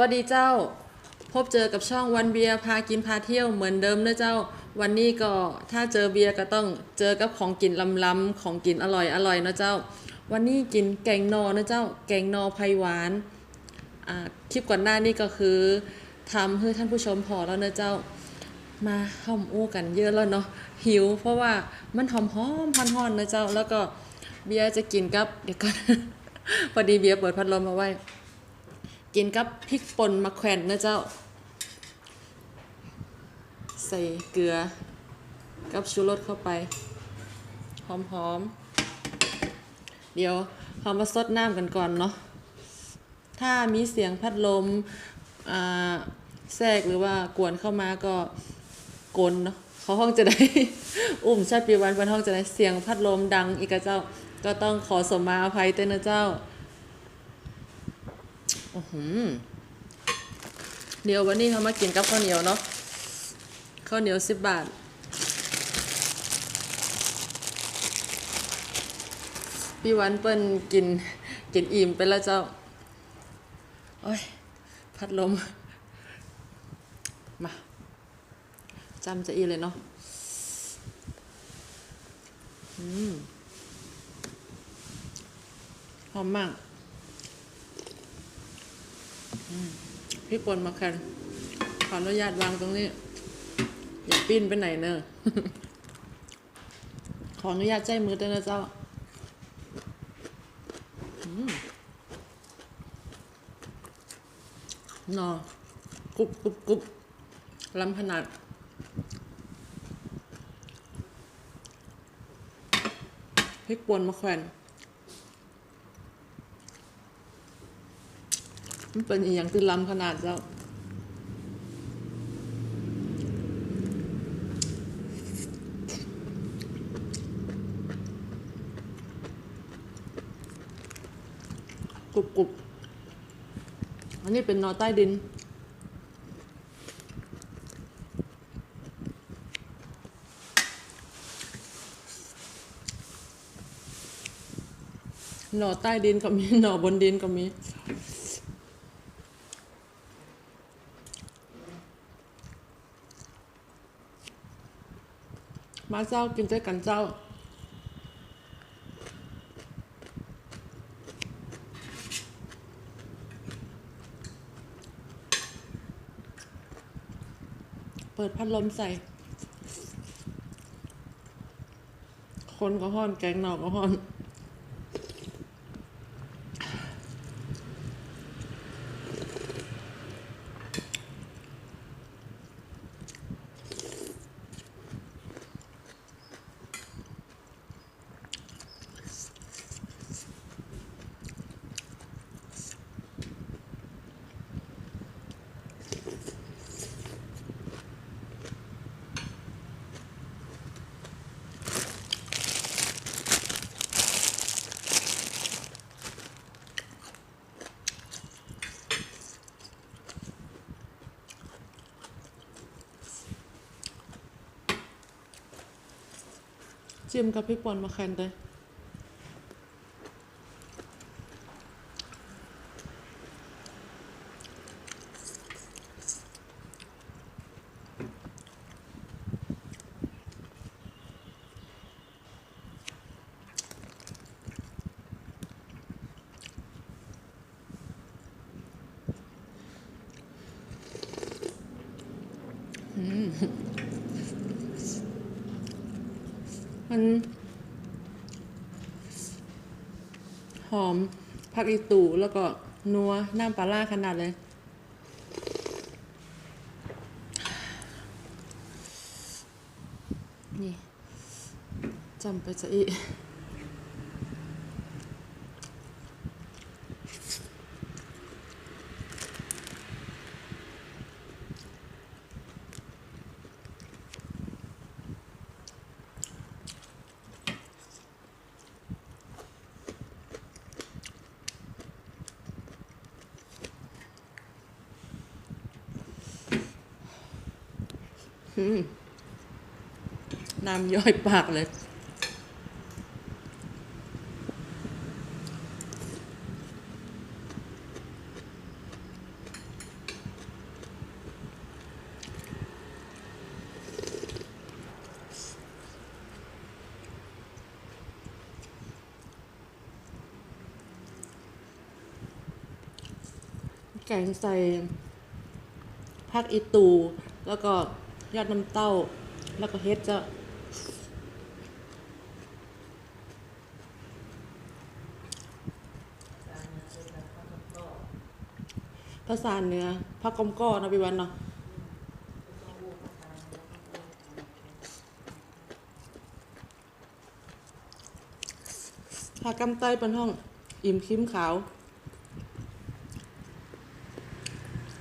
วัสดีเจ้า พบเจอกับช่องวันเบียร์พากินพาเที่ยวเหมือนเดิมนะเจ้า วันนี้ก็ถ้าเจอเบียร์ก็ต้องเจอกับของกินล้ำๆของกินอร่อยอร่อยนะเจ้า วันนี้กินแกงนอนะเจ้า แกงนอไผ่หวานคลิปก่อนหน้านี้ก็คือทำให้ท่านผู้ชมพอแล้วนะเจ้า มาห้อมอู้กันเยอะแล้วเนาะหิว เพราะว่ามันหอมหอมพันหอนๆนะเจ้า แล้วก็เบียร์จะกินกับเดี๋ยวก่อนพอดีเบียร์เปิดพัดลมเอาไว้ กินกับพริกป่นมะแขวนนะเจ้า ใส่เกลือ กับชูรสเข้าไป หอมๆ เดี๋ยวเรามาซดน้ำกันก่อนเนาะ ถ้ามีเสียงพัดลมแทรกหรือว่ากวนเข้ามาก็กลนเนาะเขาห้องจะได้ อุ้มชัดปีวันวันห้องจะได้เสียงพัดลมดังอีกเจ้า ก็ต้องขอสมมาอภัยเต้นนะเจ้า เดี๋ยววันนี้เขามากินกับข้าวเหนียวเนาะข้าวเหนียวสิบบาท พี่วันเปิ้นกินกินอิ่มไปแล้วเจ้า โอ้ย พัดลม มาจำจะอีเลยเนาะอืมหอมมาก พี่ปนมาแคนขออนุญาตวางตรงนี้ อย่าปิ้นไปไหนเนอะขออนุญาตใจมือด้วยนะเจ้าหนอกรุบกรุบกรุบล้ำขนาดพริกป่นมะแขวน มันเป็นอีกอย่างคือล้ำขนาดเจ้ากรุบกรุบอันนี้เป็นนอใต้ดิน หน่อใต้ดินก็มี หน่อบนดินก็มี มาเจ้ากินด้วยกันเจ้า เปิดพัดลมใส่ คนก็ห้อน แกงหนอกก็ห้อน จิ้มกับพริกป่นมาแคนเลย มันหอมผักอีตูแล้วก็นัวน้ำปลาล่าขนาดเลย นี่จำไปจะอี น้ำย่อยปากเลย แกงใส่ผักอีตู แล้วก็ ยอดน้ำเต้า แล้วก็เฮ็ดเจ้าภาษาเนื้อผักกอมก้อนะพี่วันเนาะผักกำไต้เป็นห้อง อิ่มคิ้มขาว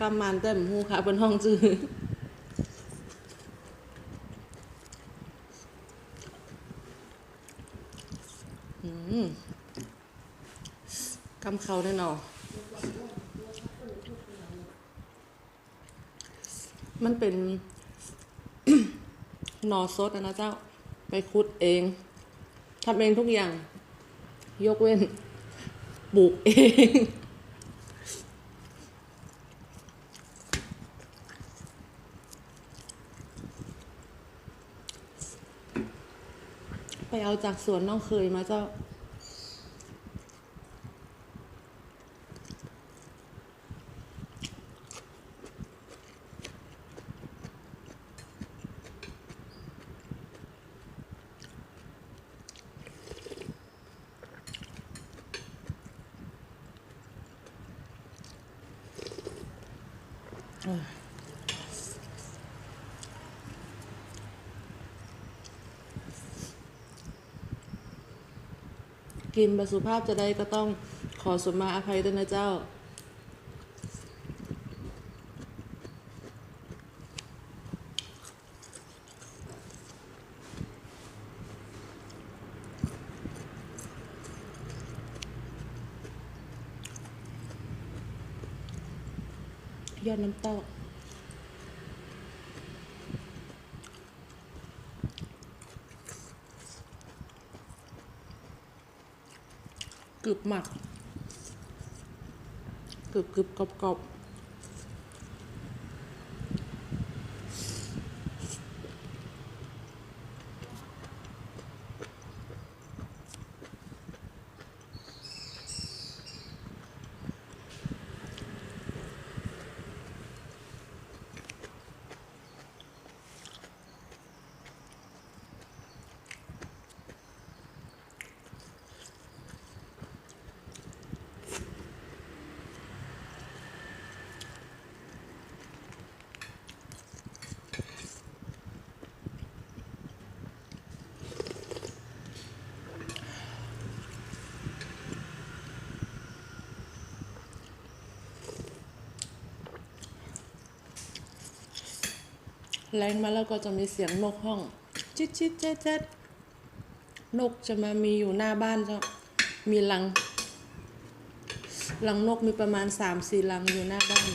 กำมันเต็มหูขาวเป็นห้องจื้อมกำเขาแน่นอนมันเป็นนอสดอะนะเจ้า ไปคุดเองทำเองทุกอย่าง ยกเว้นปลูกเองไปเอาจากสวนน้องเคยมาเจ้า กินบสุภาพจะได้ก็ต้องขอสมมาอภัยด้วยนะเจ้า ยอดน้ำเต้ากรึบหมักกรึบกรึบกรอบกรอบ แรงมาแล้วก็จะมีเสียงนกห้องจิดจิดเจ๊ดเจ๊ดนกจะมามีอยู่หน้าบ้านเจ้ามีรังรังนกมีประมาณสามสี่รังอยู่หน้าบ้าน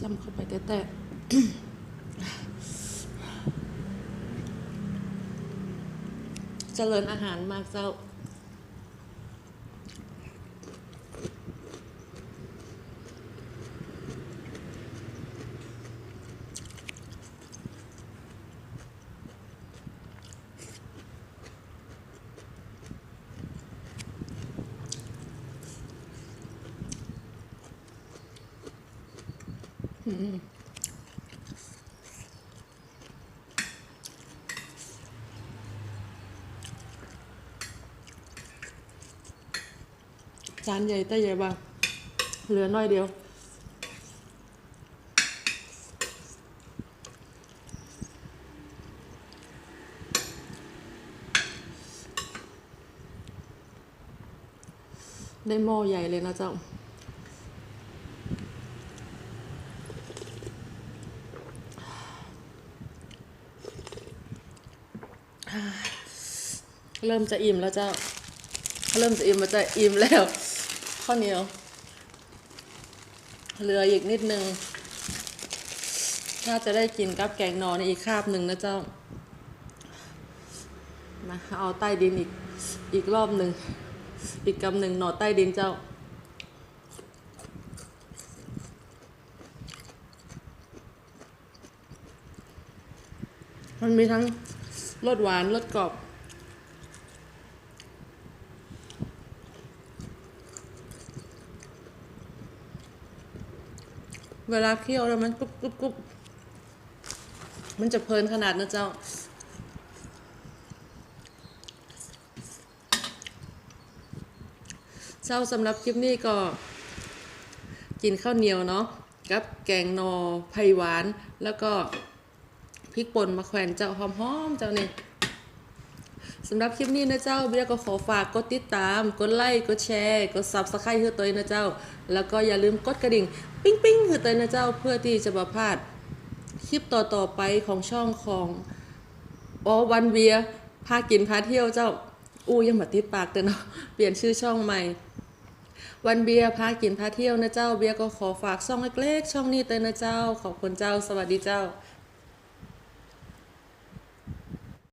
จำเข้าไปแต่แต่ เจริญอาหารมากเจ้า จานใหญ่แต่ใหญ่บางเหลือน้อยเดียว ได้หม้อใหญ่เลยนะเจ้าเริ่มจะอิ่มแล้วเจ้า เริ่มจะอิ่มมันจะอิ่มแล้ว ข้าวเหนียวเหลืออีกนิดนึง น่าจะได้กินกับแกงนอนในอีกคาบหนึ่งนะเจ้า มาเอาใต้ดินอีกอีกรอบหนึ่ง อีกกำหนึ่งหน่อใต้ดินเจ้า มันมีทั้งรสหวานรสกรอบ เวลาเคี่ยวแล้วมันกรุบกรุบกรุบมันจะเพลินขนาดนะเจ้า เจ้าสำหรับคลิปนี้ก็ กินข้าวเหนียวเนาะกับแกงนอไผ่หวาน แล้วก็พริกป่นมะแขวนเจ้าหอมๆเจ้านี่ สำหรับคลิปนี้นะเจ้าเบียก็ขอฝากกดติดตาม กดไลค์กดแชร์กดซับสไครต์ให้ตัวเองนะเจ้า แล้วก็อย่าลืมกดกระดิ่ง ปิ้งปิ้งๆให้ตัวเองนะเจ้าเพื่อที่จะมาพลาดคลิปต่อๆไปของช่องของออวันเวียพากินพาเที่ยวเจ้า อู้ยังมาติดปากเด้อเนาะเปลี่ยนชื่อช่องใหม่ วันเบียพากินพาเที่ยวนะเจ้าเบียก็ขอฝากช่องเล็กๆช่องนี้เตยนะเจ้า ขอบคุณเจ้า สวัสดีเจ้า